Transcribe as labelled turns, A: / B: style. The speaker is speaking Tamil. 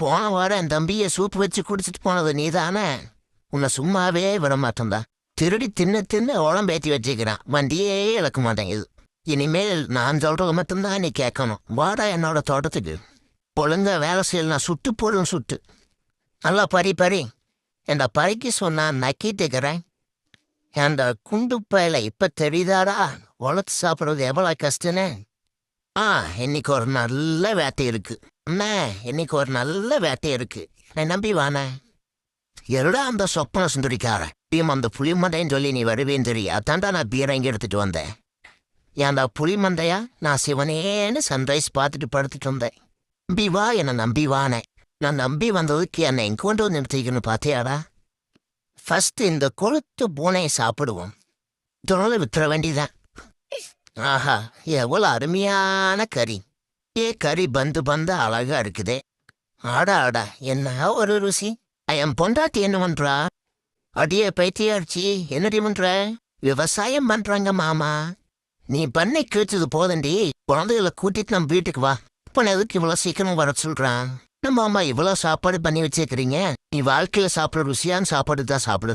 A: போன வாரம் என் தம்பியை சூப் வச்சு குடிச்சிட்டு போனது நீ தானே உன்னை சும்மாவே விட மாட்டேன்டா. திருடி தின்னு தின்னு உடம்பேத்தி வச்சுக்கிறான். வண்டியே இழக்க மாட்டேங்குது. இனிமேல் நான் சொல்கிறது மட்டும்தான் நீ கேட்கணும். வாடா என்னோட தோட்டத்துக்கு. பொழுங்க வேலை செய்யலாம் சுட்டு போடும் சுட்டு. நல்லா பறி பறி. இந்த பறிக்கு சொன்னா நக்கிட்டுக்கிறேன் அந்த குண்டு பயலை இப்ப தெரியுதாடா? உழைச்சி சாப்பிட்றது எவ்வளோ கஷ்டன்னு ஆ இன்னைக்கு ஒரு நல்ல வேட்டை இருக்கு. அண்ணா இன்னைக்கு ஒரு நல்ல வேட்டை இருக்கு. நான் நம்பி வானே எருடா அந்த சொப்பன சுந்தரிக்கார? பீம் அந்த புளிமண்டைன்னு சொல்லி நீ வருவேன்னு தெரியும் அதான்டா நான் பீரை இங்கே எடுத்துட்டு வந்தேன். ஏன்டா புளிமண்டையா நான் சிவனேன்னு சன்ரைஸ் பார்த்துட்டு படுத்துட்டு வந்தேன் நம்பி வா என்னை நம்பி வானே நான் நம்பி வந்ததுக்கு என்னை எங்க கொண்டு வந்து நிறுத்திக்கணும் பார்த்தியாடா ஃபஸ்ட்டு இந்த கொளுத்து பூனையை சாப்பிடுவோம். தொடர்ந்து வித்துற வேண்டிதான் ஆஹா எவ்வளோ அருமையான கறி. ஏ கறி பந்து பந்து அழகா இருக்குதே. ஆடா ஆடா என்ன ஒரு ருசி. என் பொண்டாட்டி என்ன பண்றா? அடியே பைத்தியாச்சு என்னடி பண்ற? விவசாயம் பண்றாங்க மாமா. நீ பண்ணை கேட்டது போதண்டி குழந்தைகளை கூட்டிட்டு நம்ம வீட்டுக்கு வா. இப்போ எதுக்கு இவ்வளோ சீக்கிரம் வர சொல்றான்? நம்ம அம்மா இவ்வளோ சாப்பாடு பண்ணி வச்சிருக்கிறீங்க. நீ வாழ்க்கையில சாப்பிட ருசியான சாப்பாடு தான் சாப்பிடு.